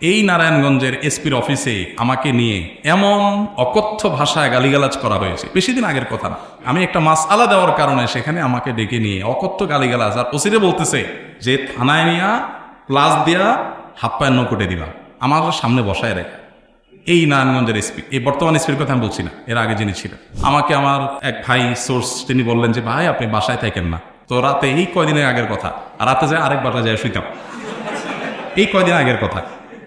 এই নারায়ণগঞ্জের এসপির অফিসে আমাকে নিয়ে এমন অকথ্য ভাষায় গালিগালাজ করা হয়েছে। বেশি দিন আগের কথা না। আমি একটা মাস আলা দেওয়ার কারণে সেখানে আমাকে ডেকে নিয়ে অকথ্য গালিগালাজ আর ওসিরে বলতেছে যে, থানায় নিয়া প্লাস দিয়া, হাত পায়ের দিবা। আমার সামনে বসায় রেখে। এই নারায়ণগঞ্জের এসপি, এই বর্তমান এসপির কথা আমি বলছি না, এর আগে যিনি ছিলেন। আমাকে আমার এক ভাই সোর্স তিনি বললেন যে, ভাই, আপনি বাসায় থাকেন না। তো রাতে এই কয়দিনের আগের কথা, রাতে যায় আরেক বাসায় যায় শুইতাম। এই কয়দিন আগের কথা।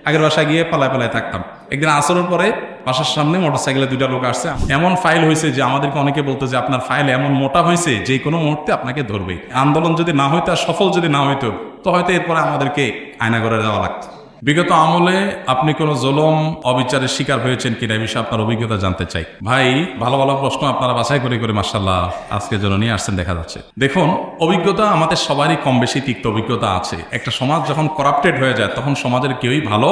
আগের বাসায় গিয়ে পালায় পালায় থাকতাম। একদিন আসরের পরে বাসার সামনে মোটরসাইকেলে দুইটা লোক আসছে। এমন ফাইল হয়েছে যে আমাদেরকে অনেকে বলতো যে আপনার ফাইল এমন মোটা হয়েছে যে কোনো মুহূর্তে আপনাকে ধরবে আন্দোলন যদি না হইতো আর সফল যদি না হইতো, তো হয়তো এরপরে আমাদেরকে আয়না করে দেওয়া লাগতো। বিগত আমলে আপনি কোনো জলম, অবিচারের শিকার হয়েছেন কিনা এই বিষয়ে আপনার অভিজ্ঞতা জানতে চাই। ভাই, ভালো ভালো প্রশ্ন আপনারা বাছাই করে করে মার্শাল্লাহ আজকে জন্য নিয়ে আসছেন, দেখা যাচ্ছে। দেখুন, অভিজ্ঞতা আমাদের সবারই কম বেশি তিক্ত অভিজ্ঞতা আছে। একটা সমাজ যখন করাপ্টেড হয়ে যায়, তখন সমাজের কেউই ভালো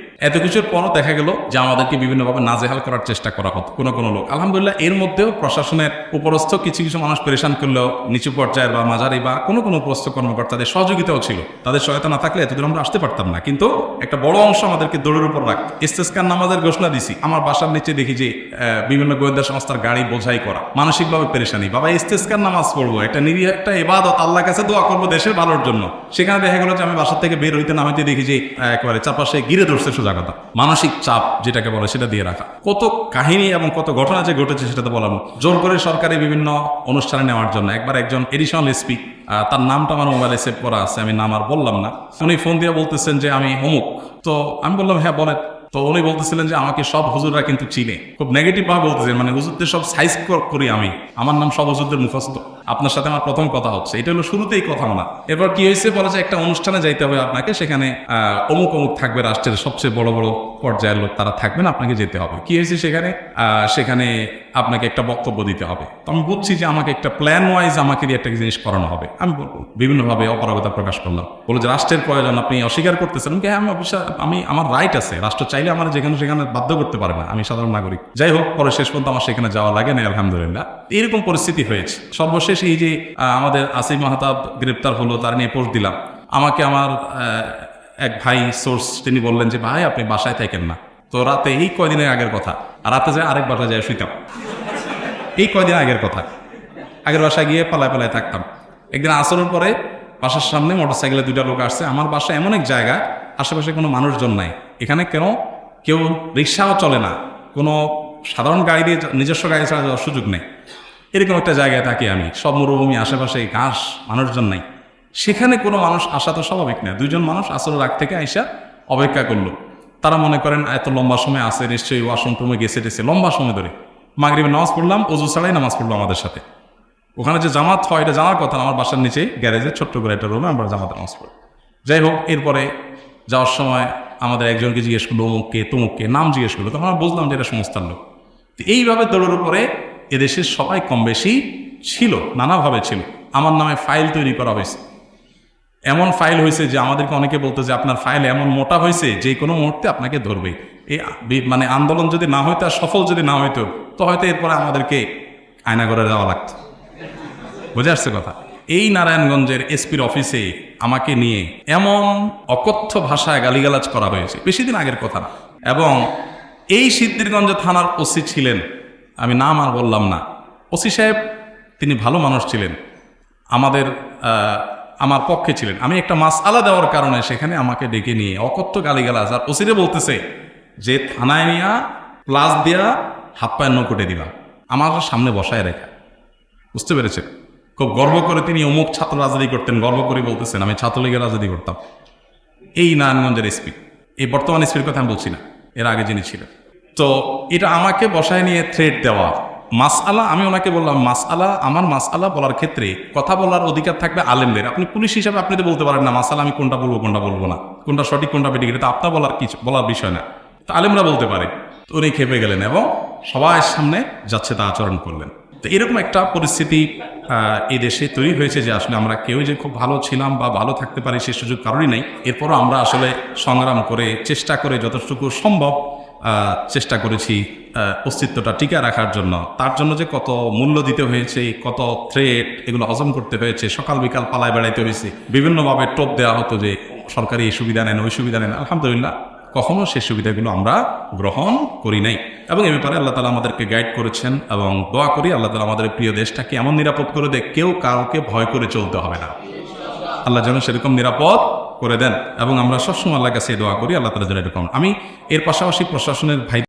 এত কিছুর পরও দেখা গেল যে আমাদেরকে বিভিন্নভাবে নাজেহাল করার চেষ্টা করা হতো, কোনো কোনো লোক। আলহামদুলিল্লাহ, এর মধ্যেও প্রশাসনের উপরস্থ কিছু কিছু মানুষ পরেশান করলেও নিচু পর্যায়ের বা মাঝারি বা কোনো কোনো উপরস্থ কর্মকর্তাদের সহযোগিতাও ছিল। তাদের সহায়তা না থাকলে এতদূর আমরা আসতে পারতাম না। কিন্তু একটা বড় অংশ আমাদেরকে দৌড়ের উপর রাখত ইস্তেস্কার নামাজের ঘোষণা দিছি। আমার বাসার নিচে দেখি যে বিভিন্ন গোয়েন্দা সংস্থার গাড়ি বোঝাই করা, মানসিকভাবে পেরেশানি। বাবা, ইস্তেস্কার নামাজ পড়ব, একটা নিরীহ একটা এবাদত আল্লাহ কাছে দোয়া করব দেশের ভালোর জন্য। সেখানে দেখা গেল যে আমি বাসার থেকে বের হইতে না হইতে দেখি যে একেবারে চারপাশে গিরে ধরছে সোজা কথা মানসিক চাপ যেটাকে বলে সেটা দিয়ে রাখা। কত কাহিনী এবং কত ঘটনা যে ঘটেছে সেটা তো বলার জোর করে সরকারি বিভিন্ন অনুষ্ঠানে নেওয়ার জন্য একবার একজন এডিশনাল এসপি তার নামটা আমার মোবাইলে সেভ করা আছে, আমি নাম আর বললাম না। উনি ফোন দিয়ে বলতেছেন যে আমি অমুক। তো আমি বললাম হ্যাঁ বলেন। তো উনি বলতেছিলেন যে আমাকে সব হুজুররা কিন্তু চিনে। খুব নেগেটিভ ভাবে বলতেছেন মানে হুজুরদের সব সাইজ করি আমি। আমার নাম সব হুজুরদের মুখস্থ। আপনার সাথে আমার প্রথম কথা হচ্ছে এটা হলো শুরুতেই কথা না এরপর কি হয়েছে? বলা যায় একটা অনুষ্ঠানে যাইতে হবে আপনাকে সেখানে অমুক অমুক থাকবে রাষ্ট্রের সবচেয়ে বড় বড় পর্যায়ের লোক তারা থাকবেন আপনাকে যেতে হবে। কি হয়েছে সেখানে? সেখানে আপনাকে একটা বক্তব্য দিতে হবে। তো আমি বুঝছি যে আমাকে একটা প্ল্যান ওয়াইজ আমাকে দিয়ে একটা জিনিস করানো হবে। আমি বলব বিভিন্নভাবে অপারগতা প্রকাশ করলাম। বলে যে রাষ্ট্রের প্রয়োজন আপনি অস্বীকার করতেছেন। কি, হ্যাঁ, আমি অবশ্যই আমি আমার রাইট আছে। রাষ্ট্র চাইলে আমার যেখানে সেখানে বাধ্য করতে পারে না। আমি সাধারণ নাগরিক। যাই হোক পরে শেষ পর্যন্ত আমার সেখানে যাওয়া লাগে না আলহামদুলিল্লাহ। এরকম পরিস্থিতি হয়েছে। সর্বশেষ এই যে আমাদের আসিফ মাহতাব গ্রেপ্তার হলো, তার নিয়ে পোস্ট দিলাম। আমাকে আমার এক ভাই সোর্স তিনি বললেন যে, ভাই, আপনি বাসায় থাকেন না। তো রাতে, এই কয়দিনের আগের কথা রাতে যায় আরেক বাসায় যায় শুইতাম। এই কয়দিন আগের কথা। আগের বাসায় গিয়ে পালায় পালায় থাকতাম। একদিন আসরের পরে, বাসার সামনে মোটরসাইকেলে দুইটা লোক আসছে। আমার বাসা এমন এক জায়গা, আশেপাশে কোনো মানুষজন নাই। এখানে কেন? কেউ রিক্সাও চলে না। কোনো সাধারণ গাড়ি দিয়ে নিজস্ব গাড়ি ছাড়া যাওয়ার সুযোগ নেই। এরকম একটা জায়গায় থাকি আমি। সব মরুভূমি, আশেপাশে ঘাস, মানুষজন নাই। সেখানে কোনো মানুষ আসা তো স্বাভাবিক না। দুইজন মানুষ আসলে রাগ থেকে আইসা অপেক্ষা করল। তারা মনে করেন, এত লম্বা সময় আসে নিশ্চয়ই ওয়াশরুম টুমে গেছে টেছে। লম্বা সময় ধরে। মাগরিবে নামাজ পড়লাম, অজু ছাড়াই নামাজ পড়ল আমাদের সাথে। ওখানে যে জামাত হয়, এটা জানার কথা আমার বাসার নিচে গ্যারেজে ছোট্ট করে একটা রুমে আমরা জামাতে নামাজ পড়ি। যাই হোক, এরপরে যাওয়ার সময় আমাদের একজনকে জিজ্ঞেস করল, অমুককে, তমুককে? নাম জিজ্ঞেস করল। তখন আমরা বুঝলাম যে এটা সংস্থার লোক। তো এইভাবে দৌড়ের উপরে এদেশের সবাই কম বেশি ছিল, নানাভাবে ছিল। আমার নামে ফাইল তৈরি করা হয়েছে। এমন ফাইল হয়েছে যে আমাদেরকে অনেকে বলতো যে আপনার ফাইল এমন মোটা হয়েছে, যে কোনো মুহূর্তে আপনাকে ধরবে এই মানে আন্দোলন যদি না হইতো আর সফল যদি না হইতো, তো হয়তো এরপরে আমাদেরকে আয়না করে দেওয়া লাগতো। বুঝে আসছে কথা? এই নারায়ণগঞ্জের এসপির অফিসে আমাকে নিয়ে এমন অকথ্য ভাষায় গালিগালাজ করা হয়েছে। বেশি দিন আগের কথা না। এবং এই সিদ্ধিরগঞ্জ থানার ওসি ছিলেন আমি নাম আর বললাম না। ওসি সাহেব, তিনি ভালো মানুষ ছিলেন। আমাদের আমার পক্ষে ছিলেন। আমি একটা মাস আলা দেওয়ার কারণে সেখানে আমাকে ডেকে নিয়ে অকথ্য গালিগালাজ আর ওসিরে বলতেছে যে, থানায় নিয়া প্লাস দিয়া, হাত পায়ের নকুটে দিবা। আমার সামনে বসায় রেখা। বুঝতে পেরেছেন? খুব গর্ব করে তিনি অমুক ছাত্র রাজনীতি করতেন। গর্ব করে বলতেছেন, আমি ছাত্রলীগের রাজনীতি করতাম। এই নারায়ণগঞ্জের এসপি। এই বর্তমান এসপির কথা আমি বলছি না। এর আগে যিনি ছিলেন। তো এটা আমাকে বসায় নিয়ে থ্রেড দেওয়া। মাসআলা, আমি ওনাকে বললাম, মাসআলা, আমার মাসআলা বলার ক্ষেত্রে কথা বলার অধিকার থাকবে আলেমদের। আপনি পুলিশ হিসাবে আপনি তো বলতে পারেন না মাসালা আমি কোনটা বলব কোনটা বলব না। কোনটা সঠিক, কোনটা বেঠিক, এটা তো আপনার বলার কিছু, বলার বিষয় না। তো আলেমরা বলতে পারে। তো উনি খেপে গেলেন এবং সবার সামনে যাচ্ছে, তা আচরণ করলেন। তো এরকম একটা পরিস্থিতি এই দেশে তৈরি হয়েছে যে আসলে আমরা কেউ যে খুব ভালো ছিলাম বা ভালো থাকতে পারি সে সুযোগ কারণই নেই। এরপরও আমরা আসলে সংগ্রাম করে, চেষ্টা করে যতটুকু সম্ভব চেষ্টা করেছি অস্তিত্বটা টিকে রাখার জন্য। তার জন্য যে কত মূল্য দিতে হয়েছে, কত থ্রেট এগুলো হজম করতে হয়েছে, সকাল বিকাল পালায় বেড়াইতে হয়েছে, বিভিন্নভাবে টোপ দেওয়া হতো যে সরকারি এই সুবিধা নেন, ওই সুবিধা নেন, আলহামদুলিল্লাহ। কখনো সেই সুবিধাগুলো আমরা গ্রহণ করি নাই। এবং এ ব্যাপারে আল্লাহ তালা আমাদেরকে গাইড করেছেন এবং দোয়া করি আল্লাহ তালা আমাদের প্রিয় দেশটাকে এমন নিরাপদ করে দেয় কেউ কাউকে ভয় করে চলতে হবে না। আল্লাহ যেন সেরকম নিরাপদ করে দেন এবং আমরা সবসময় আল্লাহ কাছে দোয়া করি, আল্লাহ তালা যেন এরকম আমি এর পাশাপাশি প্রশাসনের ভাই